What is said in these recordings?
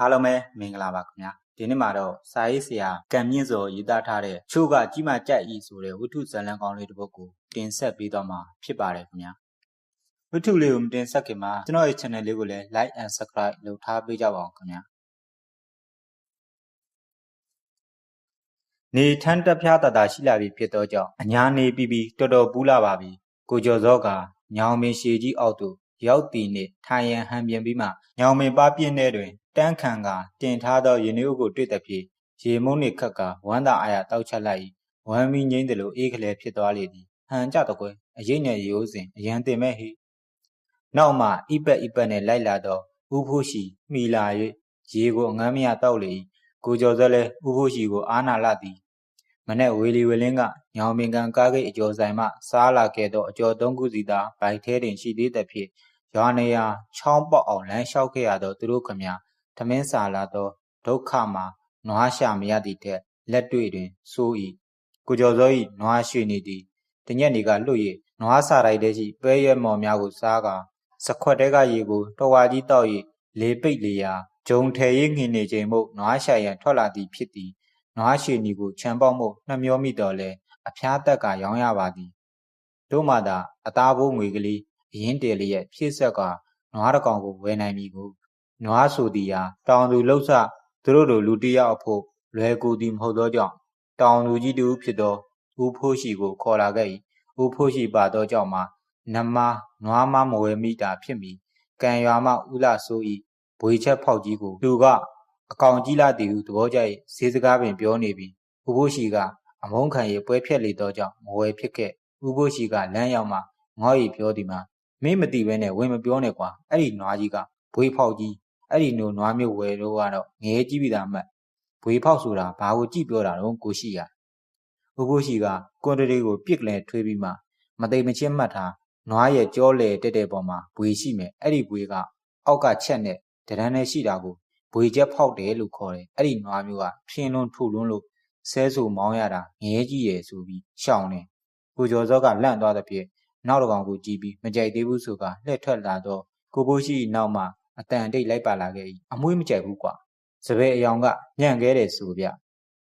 အားလုံးပဲမင်္ဂလာပါခင်ဗျာဒီနေ့မှာတော့စာရေးဆရာကံမြင့်စောရေးသားထားတဲ့ချို့ကကြီးမှကြိုက်ဤဆိုတဲ့ဝတ္ထုဇာတ်လမ်းကောင်းလေးတစ်ပုဒ်ကိုတင်ဆက်ပေးတော့မှာဖြစ်ပါတယ်ခင်ဗျာဝတ္ထုလေးကိုမတင်ဆက်ခင်မှာကျွန်တော်ရဲ့ channel လေးကိုလည်း like and subscribe လုပ်ထားပေးကြပါအောင်ခင်ဗျာနေထန်းတက်ဖျားတတာရှိလာပြီဖြစ်သောကြောင့်အညာနေပြီးပြီးတော်တော်ပူးလာပါပြီကိုကျော်စောကညောင်မင်းရှည်ကြီးအောက်သို့ရောက်တည်နှင့်ထိုင်ရန်ဟန်ပြင်ပြီးမှညောင်မင်ပါပြင်းထဲတွင် တန်းခံကတင်ထားသောရင်းနှီးကိုတွေ့သည်ဖြင့်ရေမုန်းနှင့်ခတ်ကဝမ်းသာအားရတောက်ချက်လိုက်ဝမ်းမီငိမ့်တယ်လို့အေးကလေးဖြစ်သွားလေသည်ဟန်ကြတော့ကွယ်အရေးနဲ့ရိုးစဉ်အရန်တင်မဲ့ဟိနောက်မှဣပတ်ဣပတ်နဲ့လိုက်လာတော့ဥဖို့ရှိမိလာ၍ရေကိုအငမ်းမရတောက်လေ၏ကိုကျော်စက်လည်းဥဖို့ရှိကိုအာနာလာသည်မနဲ့ဝေလီဝေလင်းကညောင်ပင်ကံကားဂိတ်အကျော်ဆိုင်မှစားလာခဲ့သောအကျော်သုံးခုစီသာဘိုက်ထဲတွင်ရှိသေးသဖြင့်ရွာနေရာချောင်းပေါက်အောင်လမ်းလျှောက်ခဲ့ရသောသူတို့ခမညာ ထမင်းစာလာသောဒုက္ခမှာနွားရှာမရသည့်ထက်လက်တွေ့တွင်ဆိုး၏ကိုကျော်စော၏နွားရွှေနေသည်တညက်နေကလွတ်၍နွားစာရိုက်တဲ့ရှိပဲရဲမော်များကိုစားကာစခွက်တဲကရေကိုတော်ဝါကြီးတောက်၍လေပိတ်လေရာဂျုံထဲရိပ်ငင်နေချိန်မို့နွားရှာရန်ထွက်လာသည်ဖြစ်သည်နွားရွှေနီကိုခြံပေါက်မို့နှမျောမိတော်လဲအဖျားတက်ကရောင်းရပါသည်တို့မှသာအသားဘိုးငွေကလေးအရင်တယ်လျက်ဖြည့်ဆက်ကနွားတကောင်ကိုဝယ်နိုင်ပြီကို နွားဆိုသည်ဟာတောင်သူလှုပ်ဆသူတို့တို့လူတယောက်အဖို့လွယ်ကူသည်မဟုတ်သောကြောင့်တောင်သူကြီးတူဖြစ်သောဦးဖိုးရှိကိုခေါ်လာခဲ့၏ဦးဖိုးရှိပါသောကြောင့်မှနမနွားမမဝဲမိတာဖြစ်မီကံရွာမှဥလဆို၏ဘွေချက်ဖောက်ကြီးကိုသူကအကောင်ကြီးလာသည်ဟုသဘောကျ၏ဈေးစကားပင်ပြောနေပြီဦးဖိုးရှိကအမုန်းခံရပွဲဖြက်လေသောကြောင့်မဝဲဖြစ်ခဲ့ဦးဖိုးရှိကလမ်းရောက်မှငေါ့ရီပြောသည်မှာမင်းမသိဘဲနဲ့ဝင်မပြောနဲ့ကွာအဲ့ဒီနွားကြီးကဘွေဖောက်ကြီး အဲ့ဒီနိုနွားမျိုးဝယ်တော့ကတော့ငဲကြီးပြီသားမှတ်ဘွေဖောက်ဆိုတာဘာကိုကြည့်ပြောတာတော့ကိုရှိရဘိုးဘိုးရှိကကွန်တရီကိုပြစ်ကလဲထွေးပြီးမှမသိမချင်းမှတ်ထားနွားရဲ့ကြောလေတက်တဲ့ပေါ်မှာဘွေရှိမယ်အဲ့ဒီဘွေကအောက်ကချက်နဲ့တရန်နဲ့ရှိတာကိုဘွေချက်ဖောက်တယ်လို့ခေါ်တယ်အဲ့ဒီနွားမျိုးကဖြင်းလွန်းထုလွန်းလို့ဆဲဆူမောင်းရတာငဲကြီးရယ်ဆိုပြီးရှောင်းတယ်ကိုကျော်စောကလန့်သွားတဲ့ပြည့်နောက်တစ်ကောင်ကိုကြည့်ပြီးမကြိုက်သေးဘူးဆိုကလှည့်ထွက်လာတော့ကိုဘိုးရှိနောက်မှ အတန်တိတ်လိုက်ပါလာခဲ့၏အမွှေးမကြိုက်ဘူးကွာစပယ်အယောင်ကညံ့ခဲ့တယ်ဆိုဗျ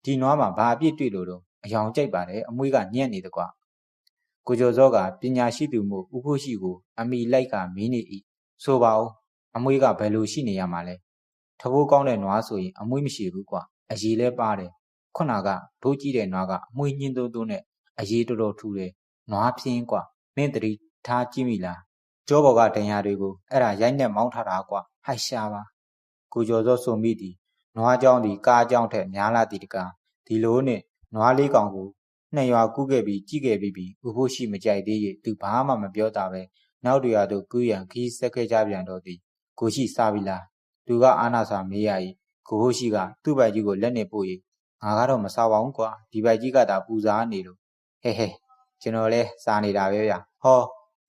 ဒီနွားမှာဘာအပြစ်တွေ့လို့တော့အယောင်ကြိုက်ပါတယ်အမွှေးကညံ့နေတကွာကိုကျော်စောကပညာရှိသူမို့ဥဖို့ရှိကိုအမိလိုက်ကမင်းနေ၏ဆိုပါဦးအမွှေးကဘယ်လိုရှိနေရမှာလဲထဘိုးကောင်းတဲ့နွားဆိုရင်အမွှေးမရှိဘူးကွာအရေးလဲပါတယ်ခုနကဒိုးကြည့်တဲ့နွားကအမွှေးညင်းသွန်းသွန်းနဲ့အရေးတော်တော်ထူတယ်နွားပြင်းကွာမင်းတတိထားကြည့်မိလား ကြောပေါ်ကတင်ရတွေကိုအဲ့ဒါရိုက်နဲ့မောင်းထားတာကွာဟိုက်ရှာပါကိုကျော်စောဆိုမိသည်နွားကြောင်းသည်ကားကြောင်းထက်များလာသည်တကားဒီလိုနဲ့နွားလေးကောင်ကိုနှစ်ရွာကူးခဲ့ပြီးကြည့်ခဲ့ပြီးပြီးဥဖို့ရှိမကြိုက်သေးရဲ့သူဘာမှမပြောတာပဲနောက်တရာတို့ကူးရန်ခီးဆက်ခဲ့ကြပြန်တော့သည်ကိုရှိစားပြီလားသူကအာနာစာမေးရ၏ကိုဟုတ်ရှိကသူ့ဘိုက်ကြီးကိုလက်နဲ့ပို့၏ငါကတော့မစားပါဘူးကွာဒီဘိုက်ကြီးကသာပူစားနေလို့ဟဲဟဲကျွန်တော်လဲစားနေတာပဲဗျဟော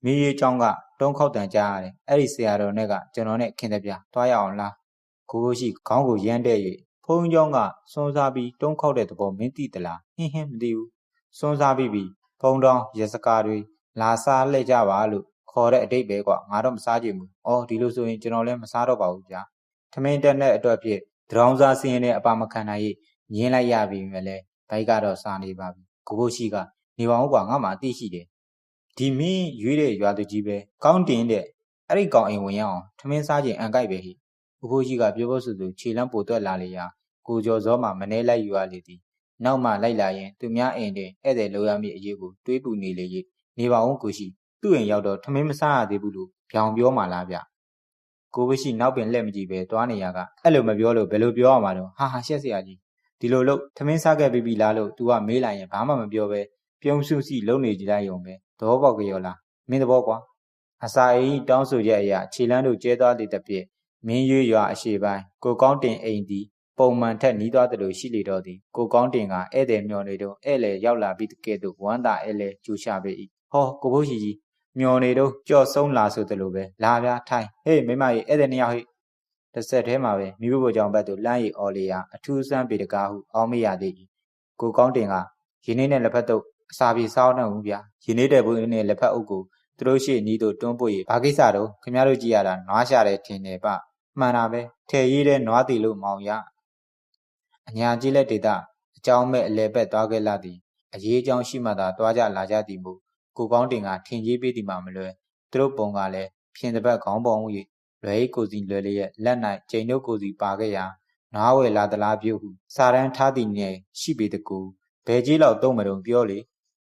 မိရေးချောင်းက တုံးခေါက်တန်ကြားရတယ်အဲ့ဒီဆရာတော်နဲ့ကကျွန်တော်နဲ့ခင်တဲ့ပြသွားရအောင်လားကိုကိုရှိခေါင်းကိုရမ်းတဲ့၍ဖုံးကြောင်းကစွန်းစားပြီးတုံးခေါက်တဲ့သဘောမင်းသိသလားဟင်းဟင်းမသိဘူးစွန်းစားပြီးပြီးဖုံးတောင်းရစကားတွေလာစားလှည့်ကြပါလို့ခေါ်တဲ့အတိတ်ပဲကွာငါတော့မစားကြဘူးအော်ဒီလိုဆိုရင်ကျွန်တော်လည်းမစားတော့ပါဘူးဗျာထမင်းတက်တဲ့အတွက်ဖြစ်ဒရောင်းစားစင်းနဲ့အပါမခံနိုင်ရင်းလိုက်ရပြီမြဲလဲဘိုက်ကတော့စားနေပါပြီကိုကိုရှိကနေပါဦးကွာငါမှအသိရှိတယ် ဒီမင်းရွေးတဲ့ရွာသူကြီးပဲကောင်းတင်တဲ့အဲ့ဒီကောင်အိမ်ဝင်ရအောင်ထမင်းစားခြင်းအန်ကိုက်ပဲဟိဥဖိုးကြီးကပြောဖို့ဆိုသူခြေလမ်းပိုတွက်လာလေရာကိုကျော်စောမှမနှဲလိုက်ယူရလေသည်နောက်မှလိုက်လာရင်သူများအိမ်တွင်ဧည့်သည်လိုရမည့်အရေးကိုတွေးပူနေလေ၏နေပါအောင်ကိုရှိသူ့အိမ်ရောက်တော့ထမင်းမစားရသေးဘူးလို့ဗျောင်ပြောမှလားဗျကိုဝရှိနောက်ပင်လက်မကြည့်ပဲသွားနေရကအဲ့လိုမပြောလို့ဘယ်လိုပြောရမှာတော့ဟာဟာရှက်စရာကြီးဒီလိုလို့ထမင်းစားခဲ့ပြီးပြီလားလို့ तू ကမေးလိုက်ရင်ဘာမှမပြောပဲပြုံးစုစီလုံနေကြလိုက်ရုံပဲ သဘောပေါက်ကြရောလားမင်းသဘောကွာအစာအိမ်တောင်းဆိုချက်အရာခြေလန်းတို့ကျဲသွားသည့်တပြည့်မင်းရွရွာအရှိပိုင်းကိုကောင်းတင်အိမ်သည်ပုံမှန်ထက်နီးသွားသလိုရှိလေတော့သည်ကိုကောင်းတင်ကဧည့်သည်မျောနေတော့ဧည့်လေရောက်လာပြီးတကယ်တော့ဝမ်းသာဧည့်လေကျူရှာပေ၏ဟောကိုဘိုးကြီးကြီးမျောနေတော့ကြော့ဆုံးလာဆိုသလိုပဲလာဗျာထိုင်ဟေးမိမကြီးဧည့်သည်နှစ်ယောက်ဟိတစ်ဆက်တည်းမှာပဲမိဘဘိုးကြောင့်ဘက်သို့လမ်းရီအော်လီယာအထူးဆန်းပေတကားဟုအောင်းမရသေး၏ကိုကောင်းတင်ကရင်းနှီးနဲ့လက်ဖက်တော့ အစာပြေစားတော့ဘူးဗျာရင်းနေတဲ့ဘုန်းနဲ့လက်ဖက်အုပ်ကိုသူတို့ရှေ့နီးတို့တွန်းပို့ရဘာကိစ္စတော့ခင်ဗျားတို့ကြည့်ရတာနွားရှာတယ်ထင်တယ်ပမှန်တာပဲထဲရေးတဲ့နွားတီလို့မောင်ရအညာကြီးလက်ဒေတာအကြောင်းမဲ့အလဲဘက်သွားခဲ့လာသည်အရေးအကြောင်းရှိမှသာသွားကြလာကြသည်မို့ကိုကောင်းတင်ကထင်ကြီးပေးသည်မှမလွယ်သူတို့ပုံကလည်းဖြင်တပတ်ခေါင်းပေါင်း၍လွယ်ကိုစီလွယ်လျက်လက်၌ကျိန်တို့ကိုစီပါခဲ့ရာနွားဝယ်လာသလားပြုဟုစာရန်ထားသည်နဲ့ရှိပေတကူဘယ်ကြီးလောက်သုံးမတုံပြောလေ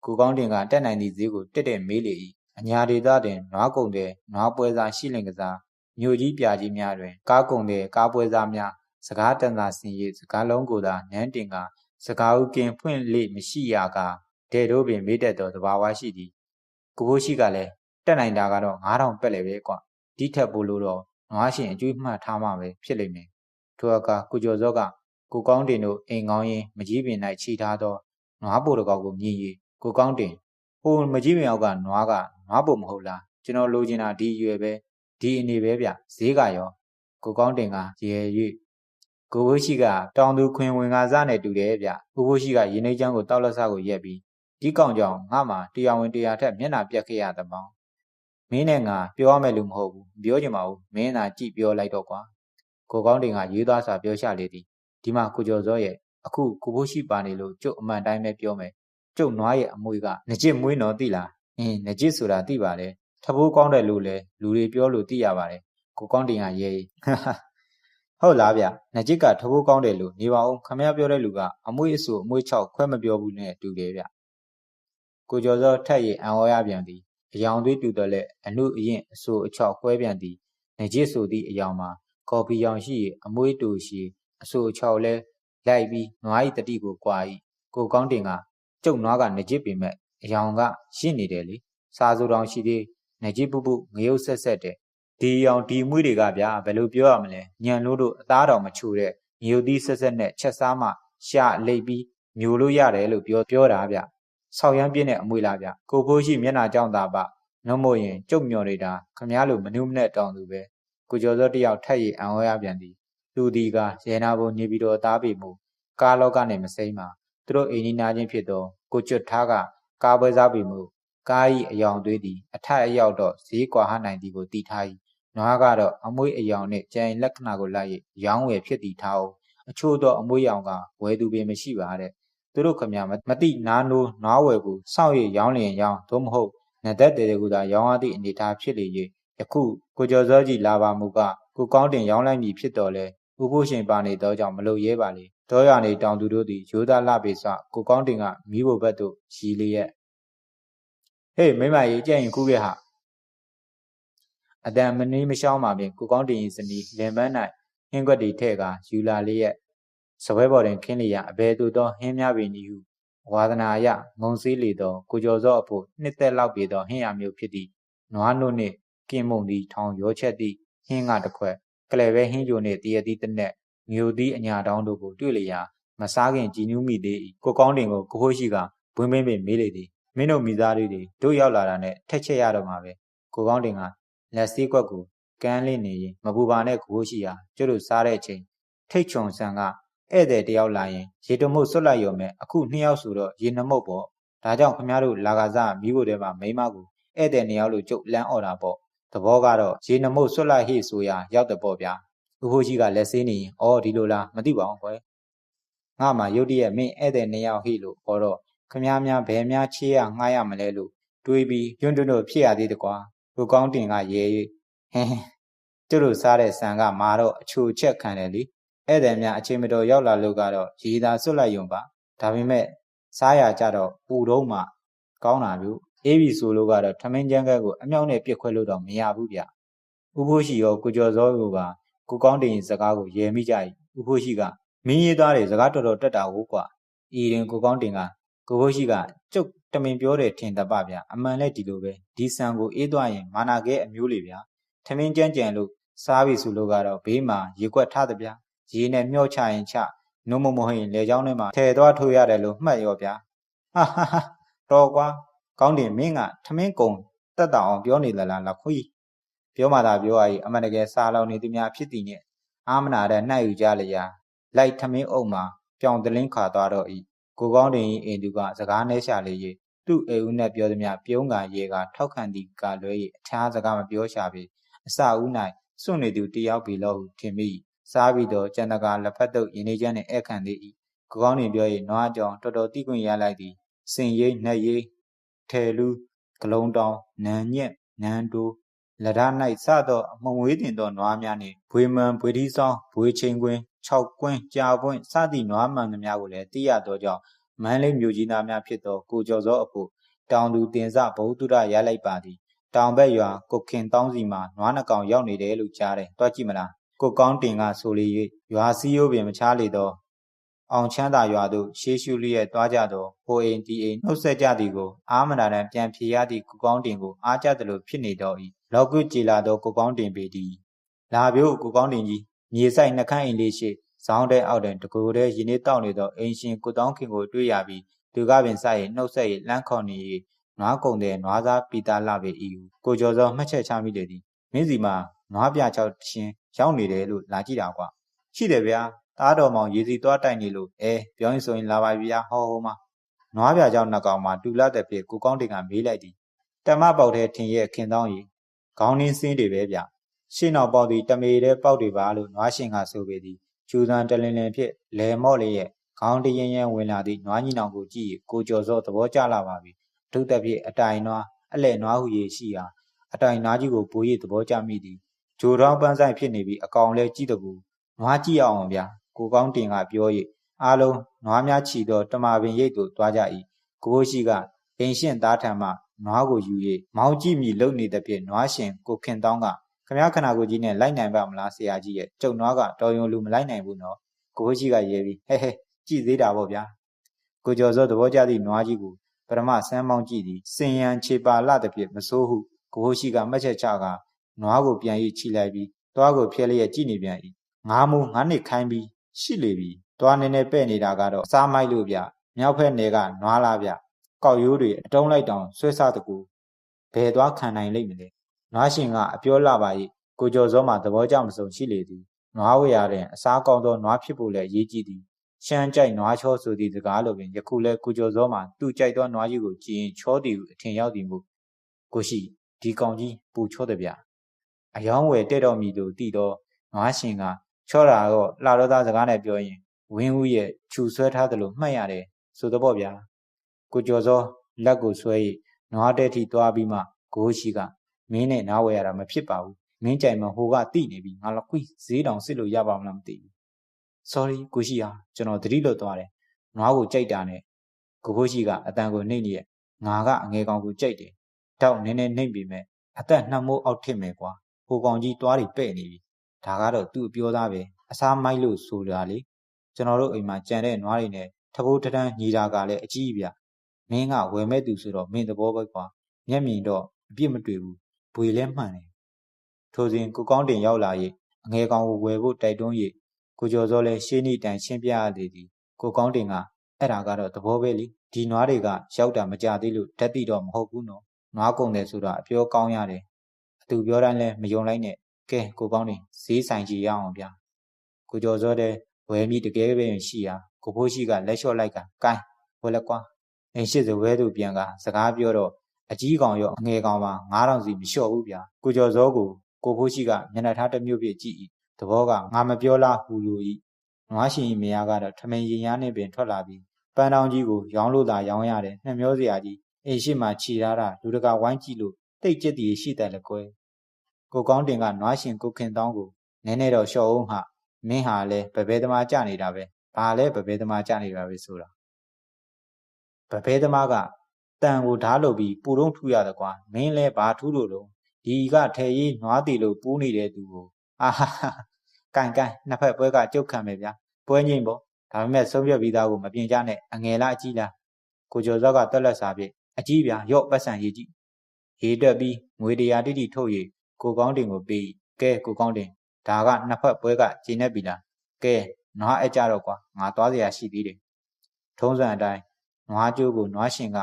ကိုကောင်းတင်ကတက်နိုင်သည့်ဈေးကိုတက်တက်မေးလေ၏အညာဒေသတွင်နွားကုံတဲ့နွားပွဲစားရှိလင်ကစားမြို့ကြီးပြကြီးများတွင် ကားကုံတဲ့ကားပွဲစားများစကားတန်သာစင်ရစကားလုံးကိုသာနန်းတင်ကစကားဥကင်ဖွင့်လေမရှိရကတဲ့တို့ပင်မေးတတ်သောတဘာဝရှိသည်ကိုဘိုးရှိကလည်းတက်နိုင်တာကတော့9000ပက်လေပဲကွာဒီထက်ပိုလို့တော့နွားရှင်အကျွေးမှတ်ထားမှပဲဖြစ်လိမ့်မယ်ထိုအခါကိုကျော်စောကကိုကောင်းတင်တို့အိမ်ကောင်းရင်မကြီးပင်၌ခြိထားသောနွားပိုတကောက်ကိုမြင်၍ ကိုကောင်းတင်ဟိုမကြီးပင်အောက်ကနွားကနွားပိုမဟုတ်လားကျွန်တော်လိုချင်တာဒီရွယ်ပဲဒီအနေပဲဗျဈေးကရောကိုကောင်းတင်ကရေ၍ကိုဘိုးရှိကတောင်သူခွင်ဝင်ကစားနဲ့တူတယ်ဗျကိုဘိုးရှိကရင်းနှီးချမ်းကိုတောက်လက်ဆကိုရက်ပြီးဒီကောင်ကြောင့်ငါမှတရားဝင်တရားထက်မျက်နှာပြက်ခဲ့ရတဲ့မောင်မင်းနဲ့ငါပြောရမယ်လို့မဟုတ်ဘူးပြောချင်ပါဘူးမင်းသာကြည့်ပြောလိုက်တော့ကွာကိုကောင်းတင်ကရေးသားစာပြောရှာလေသည်ဒီမှာကိုကျော်စောရဲ့အခုကိုဘိုးရှိပါနေလို့ကျုပ်အမှန်တိုင်းပဲပြောမယ် ကျုပ်နွားရဲ့အမွေကငကြစ်မွေးတော်သိလားအင်းငကြစ်ဆိုတာသိပါတယ်ထဘိုးကောင်းတယ်လို့လဲလူတွေပြောလို့သိရပါတယ်ကိုကောင်းတင်ကရေးဟုတ်လားဗျငကြစ်ကထဘိုးကောင်းတယ်လို့နေပါအောင်ခမရပြောတဲ့လူကအမွေအဆူအမွေ၆ခွဲမပြောဘူးနဲ့တူတယ်ဗျကိုကျော်စောထက်ရအံဟောရပြန်သည်အယောင်သွေးတူတော်လဲအနုအရင်အဆူအချောက်ခွဲပြန်သည်ငကြစ်ဆိုသည့်အယောင်မှာကော်ဖီရောင်ရှိအမွေးတူရှိအဆူအချောက်လဲလိုက်ပြီးနွားဤတတိကိုကြွား၏ကိုကောင်းတင်က ကျုပ်နွားကငကြစ်ပင်မဲ့အယောင်ကရှင်းနေတယ်လေစာစုတော်ရှိသေးငကြစ်ပုပုငရုတ်ဆက်ဆက်တဲ့ဒီအောင်ဒီမွေးတွေကဗျာဘယ်လိုပြောရမလဲညံလို့တို့အသားတော်မချိုတဲ့ငရုတ်သီးဆက်ဆက်နဲ့ချက်စားမှရှာလိပ်ပြီးမျိုးလို့ရတယ်လို့ပြောပြောတာဗျဆောက်ရမ်းပြင်းတဲ့အမွေလားဗျကိုဖိုးရှိမျက်နာကြောင့်သာပနှုံးမို့ရင်ကြုတ်မျော်နေတာခမားလိုမနုမနဲ့တောင်းသူပဲကိုကျော်စောတယောက်ထက်ရည်အံဟောရပြန်သည်လူဒီကရေနာဘုံနေပြီးတော့သားပေမှုကားလောကနဲ့မစိမ့်မှာ သူတို့အိမ်နီးနားချင်းဖြစ်သောကိုကျွတ်ထားကကားပွဲစားပေမှုကား၏အယောင်သွေးသည်အထက်အရောက်တော့ဈေးကွာဟနိုင်သည်ကိုတည်ထား၏နွားကတော့အမွေးအယောင်နှင့်ကြံလက္ခဏာကိုလိုက်၍ရောင်းဝယ်ဖြစ်တည်ထားအောင်အချို့သောအမွေးရောင်ကဝယ်သူပင်မရှိပါတဲ့သူတို့ခမမတိနားနိုးနွားဝယ်ကိုစောင့်ရရောင်းလျင်ရောင်းသို့မဟုတ်နသက်တေတေကူသာရောင်းရသည့်အနေအထားဖြစ်လေ၍ယခုကိုကျော်စောကြီးလာပါမူကကိုကောင်းတင်ရောင်းလိုက်မည်ဖြစ်တော်လဲဥပုရှင်ပါနေသောကြောင့်မလုပ်ရဲပါလေ တောရနေတောင်သူတို့သည်ရိုးသားလှပေစကိုကောင်းတင်ကမိဘဘက်သို့ရီလျက်ဟေးမိမကြီးကြက်ရင်ခုခဲ့ဟာအတန်မနှီးမရှောင်းပါပင်ကိုကောင်းတင်၏ဇနီးလင်ပန်း၌ဟင်းခွက်တွေထဲ့ကယူလာလျက်စပွဲပေါ်တွင်ခင်းလျက်အဘယ်သို့သောဟင်းများပင်ဤဟုဝါဒနာအရငုံစည်းလေသောကိုကျော်စောအဖို့နှစ်သက်လောက်ပေသောဟင်းရမျိုးဖြစ်သည့်နွားနို့နှင့်ကင်မုံသည်ထောင်ရောချက်သည့်ဟင်းကတစ်ခွက်ကလဲပဲဟင်းကြိုနှင့်တရသည့်တစ်နက် မြို့သည့်အညာတောင်းတို့ကိုတွေ့လျာမစားခင်ကြည်နူးမိသေး၏ကိုကောင်းတင်ကိုကိုဖိုးရှိကဘွင်းပင်းပင်မေးလေသည်မင်းတို့မိသားစုတွေတို့ရောက်လာတာနဲ့ထက်ချက်ရတော့မှာပဲကိုကောင်းတင်ကလက်စည်းကွက်ကိုကန်းလေးနေရင်မပူပါနဲ့ကိုဖိုးရှိဟာကျွတ်တို့စားတဲ့အချိန်ထိတ်ချုံဆန်ကဧည့်သည်တယောက်လာရင်ရေတမုတ်ဆွတ်လိုက်ရုံနဲ့အခုနှစ်ယောက်ဆိုတော့ရေနှမုတ်ပေါ့ဒါကြောင့်ခမရတို့လာကစားမိဖို့တဲမှာမိမကိုဧည့်သည်နှစ်ယောက်လို့ကြုတ်လန်းអော်တာပေါ့သဘောကတော့ရေနှမုတ်ဆွတ်လိုက်ဟိဆိုရရောက်တဲ့ပေါ့ဗျာ ဦးဖိုးကြီးကလက်ဆေးနေရင်အော်ဒီလိုလားမသိပါဘူးခွယ်ငါမှရုတ်တရက်မင်းဧည့်သည်နှစ်ယောက်ဟိလို့ဟောတော့ခမားများဘယ်များချေးရငှားရမလဲလို့တွေးပြီးယွန်းတွန်းတို့ဖြစ်ရသေးတကွာကိုကောင်းတင်ကရဲ၍ဟင်းကျတို့စားတဲ့ဆန်ကမာတော့အချိုချက်ခံတယ်လေဧည့်သည်များအချိန်မတော်ရောက်လာလို့ကတော့ရေသာစွတ်လိုက်ယုံပါဒါပေမဲ့စားရကြတော့ပူတော့မှကောင်းတာလို့အေးပြီဆိုလို့ကတော့ထမင်းကျန်းကက်ကိုအမြောက်နဲ့ပြစ်ခွဲလို့တော့မရဘူးဗျဥဖိုးရှိရောကိုကျော်စောကိုပါ ကိုကောင်းတင်စကားကိုရဲမိကြ၏ဥဖိုးရှိကမင်းရေးသားတယ်စကားတော်တော်တက်တာဟုတ်ကွာဤရင်ကိုကောင်းတင်ကကိုဖိုးရှိကကျုပ်တမင်ပြောတယ်ထင်တပဗျအမှန်လဲဒီလိုပဲဒီဆန်ကိုအေးသွားရင်မာနာခဲအမျိုးလေဗျာထမင်းကြမ်းကြံလို့စားပြီဆိုလို့ကတော့ဘေးမှာရေကွက်ထားတယ်ဗျာရေနဲ့မျောချရင်ချနှုံမမဟရင်လေချောင်းထဲမှာထဲသွားထိုးရတယ်လို့မှတ်ရောဗျာဟာဟာဟာတော်ကွာကောင်းတယ်မင်းကထမင်းကုံတက်တောင်အောင်ပြောနေသလားလားခွီး ပြောမှသာပြောရည်အမှန်တကယ်စားလောင်နေသည်များဖြစ်သည်နဲ့အာမနာတဲ့နှိုက်ယူကြလျာလိုက်ထမင်းအုပ်မှာပြောင်တလင်းခါသွားတော့ဤကိုကောင်းတင်၏အိမ်သူကစကားနှဲရှာလေ၍သူ့အိမ်ဦးနဲ့ပြောသည်များပြုံးကရေကထောက်ခံသည်ကလွဲ၍အခြားစကားမပြောရှာပေအစဦး၌စွန့်နေသူတယောက်ပြီလို့ဟုထင်မိစားပြီးတော့ကျန်တကာလက်ဖက်တုပ်ရင်းနေချမ်းနဲ့အဲ့ခံသေး၏ကိုကောင်းတင်ပြော၍နွားကြောင်တော်တော်တိကွင်ရလိုက်သည်စင်ရိပ်နှက်ရိပ်ထဲလူဂလုံးတောင်နန်းညက်နန်းတိုး လဒ၌စသောအမွန်ဝေးတင်သောနွားများနှင့်ဘွေမန်ဘွေဒီဆောင်ဘွေချင်းကွင်း၆ကွင်းကြာပွင့်စသည့်နွားမှန်သမျှကိုလည်းသိရသောကြောင့်မန်းလေးမြို့ကြီးသားများဖြစ်သောကိုကျော်စောအဖို့တောင်သူတင်စဘုဒ္ဓရရလိုက်ပါသည်တောင်ဘက်ရွာကုတ်ခင်တောင်းစီမှာနွားနှကောင်ရောက်နေတယ်လို့ကြားတယ်တွားကြည့်မလားကိုကောင်းတင်ကဆိုလေ၍ရွာစည်းရိုးပင်မချားလေသောအောင်ချမ်းသာရွာသို့ရှေးရှုလျက်တွားကြသောဟိုအိမ်ဒီအိမ်နှုတ်ဆက်ကြသည်ကိုအာမနာတန်ပြန်ဖြေရသည့်ကိုကောင်းတင်ကိုအားကြသလိုဖြစ်နေတော့၏ လောက်ကွကြည်လာသောကိုကောင်းတင်ပေသည်လာပြို့ကိုကောင်းတင်ကြီးမြေဆိုင်နှခမ်းအိမ်လေးရှိဇောင်းတဲ့အောက်တွင်တကူတဲ့ရင်းနှီးတောက်နေသောအိမ်ရှင်ကိုတောင်းခင်ကိုတွေ့ရပြီးသူကပင်စ၍နှုတ်ဆက်၍လမ်းခေါ်နေ၍နွားကုံတဲ့နွားသားပီတာလာပေ၏ကိုကျော်စောမှတ်ချက်ချမိတယ်သည်မင်းစီမှာနွားပြချောက်ရှင်ရောက်နေတယ်လို့လာကြည့်တာကွာရှိတယ်ဗျာသားတော်မောင်ရေစီသွားတိုက်နေလို့အဲပြောရင်ဆိုရင်လာပါဗျာဟောဟောမနွားပြချောက်နှစ်ကောင်မှာတူလာတဲ့ဖြစ်ကိုကောင်းတင်ကမေးလိုက်သည်တမပေါက်တဲ့ထင်ရဲ့ခင်တောင်းရီ ခေါင်းရင်းစင်းတွေပဲဗျရှင်းနောက်ပေါက်သည်တမေတဲ့ပေါက်တွေပါလို့နွားရှင်ကဆိုပေသည်ကျူစံတလင်လင်ဖြစ်လဲမော့လေးရဲ့ခေါင်းတရင်ရင်ဝင်လာသည့်နွားညီနောင်ကိုကြည့်ကိုကျော်စောသဘောကျလာပါပြီဒုတက်ဖြစ်အတိုင်နွားအလဲ့နွားဟုရေရှိရာအတိုင်နွားကြီးကိုပိုးရသဘောကျမိသည်ဂျိုတော်ပန်းဆိုင်ဖြစ်နေပြီးအကောင်လဲကြည့်တကူနွားကြည့်အောင်ဗျာကိုကောင်းတင်ကပြော၍အားလုံးနွားများချီသောတမာပင်ရိတ်သို့သွားကြ၏ကိုရှိကအိမ်ရှင်သားထံမှ နွားကိုယူ၍မောင်းကြည့်မိလုံနေတဲ့ဖြင့်နွားရှင်ကိုခင်တောင်းကခမရခနာကိုကြီးနဲ့လိုက်နိုင်ပါမလားဆရာကြီးရဲ့ကျုံနွားကတော်ယုံလူမလိုက်နိုင်ဘူးနော်ကိုရှိကရဲပြီးဟဲဟဲကြည့်သေးတာပေါ့ဗျာကိုကျော်စောသဘောကျသည့်နွားကြီးကိုပရမဆန်းမောင်းကြည့်သည်စင်ရန်ခြေပါလာတဲ့ဖြင့်မစိုးဟုကိုရှိကမှတ်ချက်ချကနွားကိုပြန်၍ခြိလိုက်ပြီးသွားကိုဖျက်လျက်ကြည့်နေပြန်၏ငါမိုးငါနှစ်ခိုင်းပြီးရှိလေပြီသွားနေနေပဲ့နေတာကတော့အစားမိုက်လို့ဗျမြောက်ဖက်နယ်ကနွားလားဗျ ကောက်ရိုးတွေအတုံးလိုက်တောင်ဆွဲစားတကူဘယ်သွားခံနိုင်လိမ့်မလဲနွားရှင်ကအပြောလာပါ၏ကိုကျော်စောမှသဘောကျမစုံရှိလေသည်နွားဝရတဲ့အစားကောင်းသောနွားဖြစ်ဖို့လည်းအရေးကြီးသည်ရှမ်းကြိုက်နွားချောဆိုသည့်စကားလိုပင်ယခုလဲကိုကျော်စောမှသူ့ကြိုက်သောနွားကြီးကိုကြည်ရင်ချောသည်ဟုအထင်ရောက်သည်မို့ကိုရှိဒီကောင်ကြီးပူချောတယ်ဗျအယောင်းဝယ်တဲ့တော်မီသူတည်သောနွားရှင်ကချောတာတော့လှတော်သားစကားနဲ့ပြောရင်ဝင်းဦးရဲ့ခြူဆွဲထားသလိုမှတ်ရတယ်ဆိုတော့ဗျာ ကိုကျော်စောလက်ကိုဆွဲ၍နွားတဲ့ထိသွားပြီးမှဂိုးရှိကမင်းနဲ့နားဝယ်ရတာမဖြစ်ပါဘူးမင်းကြိုင်မဟိုကတိနေပြီငါလကွိဈေးတောင်စစ်လို့ရပါမလားမသိဘူး sorry ကိုရှိဟာကျွန်တော်သတိလွတ်သွားတယ်နွားကိုကြိုက်တာနဲ့ကိုကိုရှိကအတန်ကိုနှိမ့်နေရငါကအငယ်ကောင်ကိုကြိုက်တယ်တောက်နည်းနည်းနှိမ့်ပြီမဲ့အသက်နှမိုးအောက်ထစ်မယ်ကွာဟိုကောင်ကြီးသွားပြီးပဲ့နေပြီဒါကတော့သူ့အပြောသားပဲအစားမိုက်လို့ဆိုတာလေကျွန်တော်တို့အိမ်မှာကြံတဲ့နွားတွေနဲ့ထဘိုးတန်းညီတာကလည်းအကြီးပြ မင်းကဝယ်မဲ့သူဆိုတော့မင်းသဘောပဲကွာမျက်မြင်တော့အပြစ်မတွေ့ဘူးဘွေလဲမှန်တယ်ထိုစဉ်ကိုကောင်းတင်ရောက်လာ၍အငယ်ကောင်ကိုဝယ်ဖို့တိုက်တွန်း၍ကိုကျော်စောလဲရှေးနီတန်ရှင်းပြရသေးသည်ကိုကောင်းတင်ကအဲ့ဒါကတော့သဘောပဲလေဒီနွားတွေကရောက်တာမကြသေးလို့ဓာတ်တိတော့မဟုတ်ဘူးနော်နွားကုန်တယ်ဆိုတာအပြောကောင်းရတယ်အသူပြောတိုင်းလဲမယုံလိုက်နဲ့ကဲကိုကောင်းတင်ဈေးဆိုင်ကြည့်ရအောင်ဗျာကိုကျော်စောတဲ့ဝယ်မိတကယ်ပဲရှိရာကိုဖိုးရှိကလက်လျှော့လိုက်ကကိုင်းဝယ်လက်ကွာ အိမ်ရှိစဝဲသူပြန်ကစကားပြောတော့အကြီးကောင်ရောအငယ်ကောင်ပါ9000စီမလျှော့ဘူးဗျာကိုကျော်စောကိုကိုဖိုးရှိကမျက်နှာထားတစ်မျိုးပြကြည့်၏သဘောကငါမပြောလားဟူလို၏နွားရှင်မယားကတော့ထမင်းရင်ရမ်းနဲ့ပင်ထွက်လာပြီးပန်းတောင်ကြီးကိုရောင်းလို့သာရောင်းရတယ်နှမျောစရာကြီးအိမ်ရှိမှခြီထားတာလူတကာဝိုင်းကြည့်လို့တိတ်ကျက်တည်ရှိတယ်လေကွယ်ကိုကောင်းတင်ကနွားရှင်ကိုခင်တောင်းကိုနည်းနည်းတော့လျှော့အောင်ဟာမင်းဟာလဲပပဲသမားကြနေတာပဲဘာလဲပပဲသမားကြနေတာပဲဆိုတာ ပပဲသမားကတန်ကိုဓားလုပ်ပြီးပူတုံးထူရတဲ့ကွာမင်းလဲဘာထူးလို့တော့ဒီကထဲရေးနွားတီလို့ပူးနေတဲ့သူကိုအာဟာကန်ကန်နှစ်ဖက်ပွဲကကြုတ်ခံမယ်ဗျာပွဲငိမ့်ပေါ့ဒါပေမဲ့ဆုံးဖြတ်ပြီးသားကိုမပြင်ကြနဲ့အငယ်လားအကြီးလားကိုကျော်စောကတက်လက်စားပြအကြီးဗျာရော့ပတ်စံရေးကြည့်ရေးတက်ပြီးငွေတရာတိတိထုတ်ရကိုကောင်းတင်ကိုပေးကဲကိုကောင်းတင်ဒါကနှစ်ဖက်ပွဲကကျင်းနေပြီလားကဲနွားအကြတော့ကွာငါသွားစရာရှိသေးတယ်ထုံးစံအတိုင်း နွားကျိုးကိုနွားရှင်က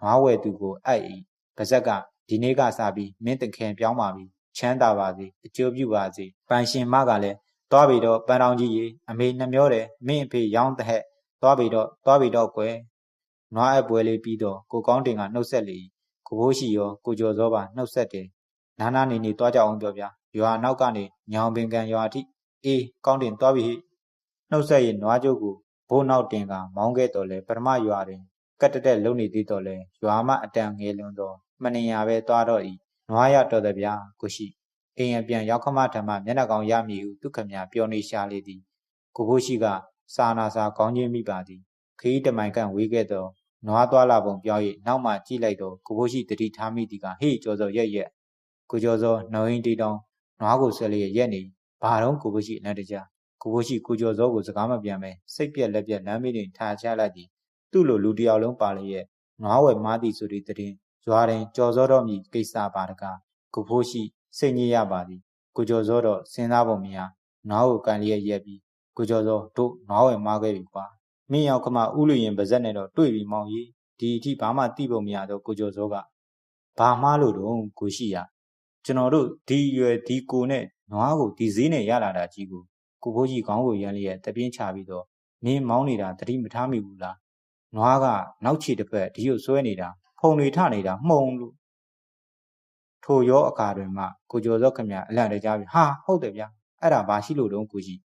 နွားဝယ်သူကိုအိုက်ဤပါဇက်ကဒီနေ့ကစပြီးမင်းတခင်ပြောင်းပါပြီချမ်းသာပါစေအကျိုးပြုပါစေပန်ရှင်မကလည်းသွားပြီတော့ပန်းတောင်ကြီးရေအမေနှမျောတယ်မင်းအဖေရောင်းတဲ့ဟဲ့သွားပြီတော့သွားပြီတော့ကွယ်နွားအပွဲလေးပြီးတော့ကိုကောင်းတင်ကနှုတ်ဆက်လေကိုဘိုးရှိရောကိုကျော်စောပါနှုတ်ဆက်တယ်နားနာနေနေသွားကြအောင်ပြောဗျာရွာနောက်ကနေညောင်ပင်ကန်ရွာအထိအေးကောင်းတင်သွားပြီဟိနှုတ်ဆက်ရင်နွားကျုပ်ကို ဘိုးနောက်တင်ကမောင်းခဲ့တော်လဲပထမရွာတွင်ကတ်တက်တက်လုံနေသေးတော်လဲရွာမအတန်ငယ်လွန်သောမနှင်ရပဲသွားတော့ဤနွားရတော်သည်ဗျာကိုရှိအိမ်အပြန်ရောက်ခမထံမှမျက်နှာကောင်ရမည်ဟုသူခမညာပြောနေရှာလေသည်ကိုဘိုးရှိကစာနာစာကောင်းခြင်းမိပါသည်ခီးတမိုင်ကန့်ဝေးခဲ့သောနွားသွားလာပုံပြောင်း၍နောက်မှကြည့်လိုက်တော့ကိုဘိုးရှိတတိထားမိသည်ကဟေ့ကျော်စောရက်ရက်ကိုကျော်စောနှုံရင်းတီတောင်နွားကိုဆွဲလျက်ရက်နေဘာတော့ကိုဘိုးရှိအနတ္တ ကြကိုဘိုးရှိကိုကျော်စောကိုစကားမပြန်ပဲစိတ်ပြက်လက်ပြက်လမ်းမေးတွင်ထားချလိုက်သည်သူ့လိုလူတယောက်လုံးပါလျက်နွားဝယ်မားသည်ဆိုသည့်တည်ရွာတွင်ကြော်စောတော်မြည်ကိစ္စပါတကားကိုဖိုးရှိစိတ်ညစ်ရပါသည်ကိုကျော်စောတော့စဉ်းစားပုံမရနွားကိုကန်လျက်ရက်ပြီးကိုကျော်စောတို့နွားဝယ်မားခဲ့ပြီကွာမင်းရောက်ခမဥလူရင်ပါဇက်နဲ့တော့တွေ့ပြီမောင်ကြီးဒီအထိဘာမှသိပုံမရတော့ကိုကျော်စောကဘာမှားလို့တော့ကိုရှိရကျွန်တော်တို့ဒီရွယ်ဒီကိုနဲ့နွားကိုဒီဈေးနဲ့ရလာတာကြီးကို ကိုဖိုးကြီးခေါင်းကိုရမ်းလျက်တပြင်းချပြီးတော့မင်းမောင်းနေတာတတိမထားမိဘူးလားနွားကနောက်ခြေတစ်ဖက်ဒီကိုဆွဲနေတာဖုံတွေထနေတာမှုံလို့ထိုရောအခါတွင်မှကိုကျော်စောခမအလန့်တကြားပြီးဟာဟုတ်တယ်ဗျာအဲ့ဒါဘာရှိလို့တုံးကိုကြီး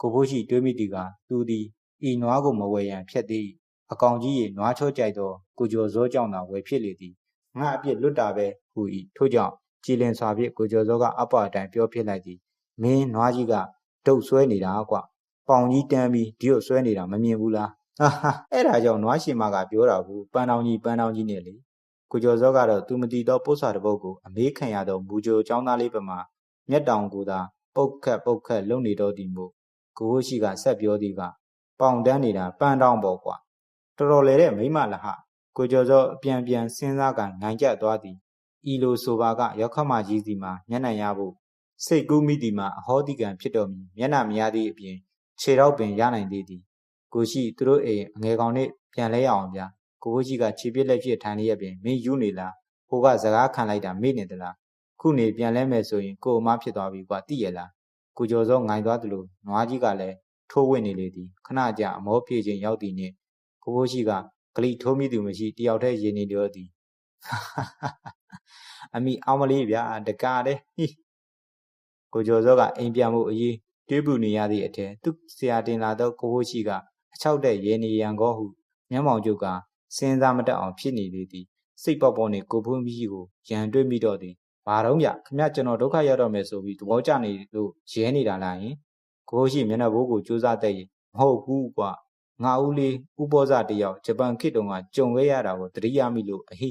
ကိုဖိုးရှိတွေးမိတီကသူသည်ဤနွားကိုမဝယ်ရန်ဖြတ်သည်အကောင်ကြီးရေနွားချောကြိုက်သောကိုကျော်စောကြောင့်သာဝယ်ဖြစ်လေသည်ငါအပြစ်လွတ်တာပဲဟူ၏ထို့ကြောင့်ကြည်လင်စွာဖြင့်ကိုကျော်စောကအပအတိုင်းပြောဖြစ်လိုက်သည်မင်းနွားကြီးက ဒုတ်ဆွဲနေတာကွပေါင်ကြီးတန်းပြီးဒီကိုဆွဲနေတာမမြင်ဘူးလားဟာဟာအဲ့ဒါကြောင့်နွားရှင်မကပြောတာဘူးပန်းတောင်ကြီးပန်းတောင်ကြီးနဲ့လေကိုကျော်စောကတော့သူမတီသောပို့စာတစ်ပုဒ်ကိုအမေးခံရသောမူကြိုအကြောင်းသားလေးပမာမျက်တောင်ကိုသာပုတ်ခတ်ပုတ်ခတ်လုံနေတော့သည်မို့ကိုဟိုရှိကဆက်ပြောသည်ကပေါင်တန်းနေတာပန်းတောင်ပေါ့ကွာတော်တော်လေတဲ့မိမလားဟာကိုကျော်စောအပြန်ပြန်စဉ်းစားကနိုင်ကြသွားသည်ဤလိုဆိုပါကရောက်ခမကြီးစီမှာမျက်နှာရဖို့ စိတ်ကူးမိသည်မှာအဟောတိကံဖြစ်တော်မူမျက်နှာမရသည့်အပြင်ခြေတော့ပင်ရနိုင်သေးသည်ကိုရှိသူတို့အိမ်အငယ်ကောင်နဲ့ပြန်လဲရအောင်ဗျာကိုဘိုးကြီးကခြေပြက်လက်ပြက်ထိုင်လျက်ပင်မင်းယူနေလားဟိုကစကားခံလိုက်တာမေ့နေသလားခုနေပြန်လဲမယ်ဆိုရင်ကိုအမဖြစ်သွားပြီကွာသိရလားကိုကျော်စောငိုင်သွားသလိုနွားကြီးကလည်းထိုးဝင်နေလေသည်ခဏကြာအမောပြေခြင်းရောက်သည်နှင့်ကိုဘိုးကြီးကဂလိထိုးမိသူမရှိတယောက်တည်းရင်နေလျောသည်အမိအောင်မလေးဗျာတကားတဲ့ဟိ ကိုကျော်စောကအိမ်ပြန်မှုအရေးတွေးပူနေရသည့်အထက်သူဆရာတင်လာသောကိုဘိုးကြီးကအချောက်တဲ့ရေနေရန်ကောဟုမျက်မှောင်ကျုပ်ကစဉ်းစားမတတ်အောင်ဖြစ်နေလေသည်စိတ်ပေါပေါနဲ့ကိုဖုံးကြီးကိုရန်တွေးမိတော့သည်ဘာတော့ဗျခမကျွန်တော်ဒုက္ခရောက်တော့မယ်ဆိုပြီးသဘောကျနေလို့ရဲနေတာလားယင်ကိုရှိမျက်နှာဘိုးကိုစူးစမ်းတဲ့ရင်မဟုတ်ဘူးကွာငါဦးလေးဥပောဇတယောက်ဂျပန်ခေတ်တုန်းကကြုံခဲ့ရတာကိုတတိယမိလို့အဟိ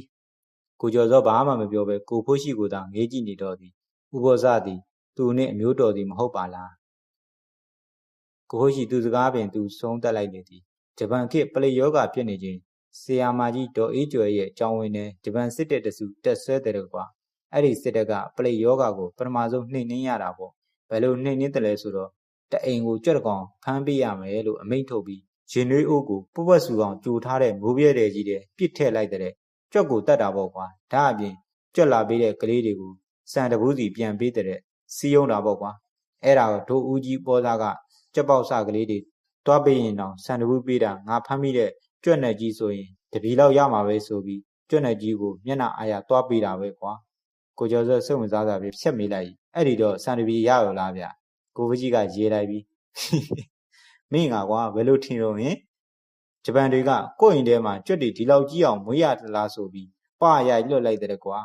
ကိုကျော်စောဘာမှမပြောပဲကိုဖိုးရှိကိုသာငေးကြည့်နေတော့သည်ဥပောဇသည် သူနှင့်အမျိုးတော်သည်မဟုတ်ပါလားကိုဖိုးရှိသူစကားပင်သူဆုံးတက်လိုက်လေသည်ဂျပန်ခေတ်ပလေယောဂဖြစ်နေခြင်းဆီယာမာကြီးဒေါ်အေးကျော်ရဲ့အကြောင်းဝင်နဲ့ဂျပန်စစ်တပ်တစုတက်ဆွဲတယ်ကွာအဲ့ဒီစစ်တပ်ကပလေယောဂကိုပထမဆုံးနှိမ်နှင်းရတာပေါ့ဘယ်လိုနှိမ်နှင်းတယ်လဲဆိုတော့တအိမ်ကိုကြွက်တကောင်ဖမ်းပေးရမယ်လို့အမိန့်ထုတ်ပြီးရင်နွေးအိုးကိုပုပွက်စုကောင်ကြိုထားတဲ့မိုးပြဲတဲ့ကြီးတဲ့ပြစ်ထည့်လိုက်တဲ့ကြွက်ကိုတတ်တာပေါ့ကွာဒါအပြင်ကြွက်လာပေးတဲ့ကလေးတွေကိုစံတဘူးစီပြန်ပေးတဲ့ စီးယုံတာပေါ့ကွာအဲ့ဒါဒိုးဦးကြီးပေါ်သားကကြက်ပေါက်စကလေးတွေတွားပေးရင်တော့စံတဘူးပေးတာငါဖမ်းမိတဲ့ကြွက်နဲ့ကြီးဆိုရင်တပီလောက်ရမှာပဲဆိုပြီးကြွက်နဲ့ကြီးကိုမျက်နှာအာရတွားပေးတာပဲကွာကိုကျော်စောစိတ်ဝင်စားစားပြီးဖြတ်မိလိုက်အဲ့ဒီတော့စံတပီရရောလားဗျကိုပကြီးကရေးလိုက်ပြီးမင်းကကွာဘယ်လိုထင်တော့ရင်ဂျပန်တွေကကိုယ့်အိမ်ထဲမှာကြွက်တွေဒီလောက်ကြီးအောင်မွေးရသလားဆိုပြီးပရိုက်လွတ်လိုက်တဲ့ကွာ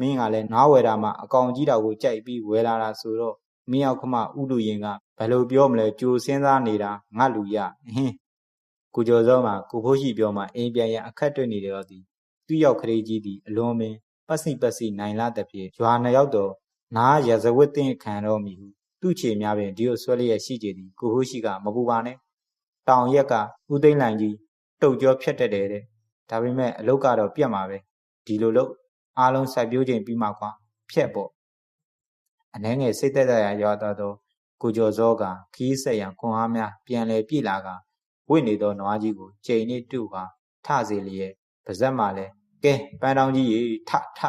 မင်းကလည်းနားဝယ်တာမှအကောင်ကြီးတော်ကိုကြိုက်ပြီးဝယ်လာတာဆိုတော့မင်းရောက်ခမဥလူရင်ကဘယ်လိုပြောမလဲကြိုစဉ်းစားနေတာငါလူရဟင်းကိုကျော်စောမှာကိုဖိုးရှိပြောမှအိမ်ပြန်ရအခက်တွေ့နေတယ်တော့ဒီသူ့ယောက်ကလေးကြီးသည်အလွန်ပင်ပတ်စိပတ်စိနိုင်လာတဲ့ပြေရွာနှစ်ယောက်တော့နားရဇဝတ်တင်ခံတော့မိဟုသူ့ချေများပင်ဒီကိုဆွဲလျက်ရှိကြသည်ကိုဖိုးရှိကမပူပါနဲ့တောင်ရက်ကဥသိမ့်လိုင်ကြီးတုတ်ကြောဖြတ်တက်တယ်တဲ့ဒါပေမဲ့အလုတ်ကတော့ပြတ်မှာပဲဒီလိုလို့ အားလုံးစိုက်ပျိုးခြင်းပြီးမှကွာဖြက်ပေါ့အနှဲငယ်စိတ်သက်သာရရွာသားသောကိုကျော်စောကခီးဆက်ရန်ခွန်အားများပြန်လဲပြည့်လာကဝိနေသောနွားကြီးကိုချိန်နေတူဟာထစေလျက်ပါဇက်မှလည်းကဲပန်းတောင်းကြီးရေထထ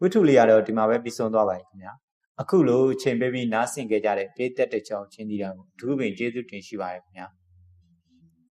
ဝိထုလေးကတော့ဒီမှာပဲပြီးဆုံးသွားပါပြီခင်ဗျာအခုလိုချိန်ပေးပြီးနားဆင်ကြကြတဲ့ပြည်သက်တဲ့ကြောင်းချင်းဒီတော်ကိုအထူးပင်ကျေးဇူးတင်ရှိပါတယ်ခင်ဗျာ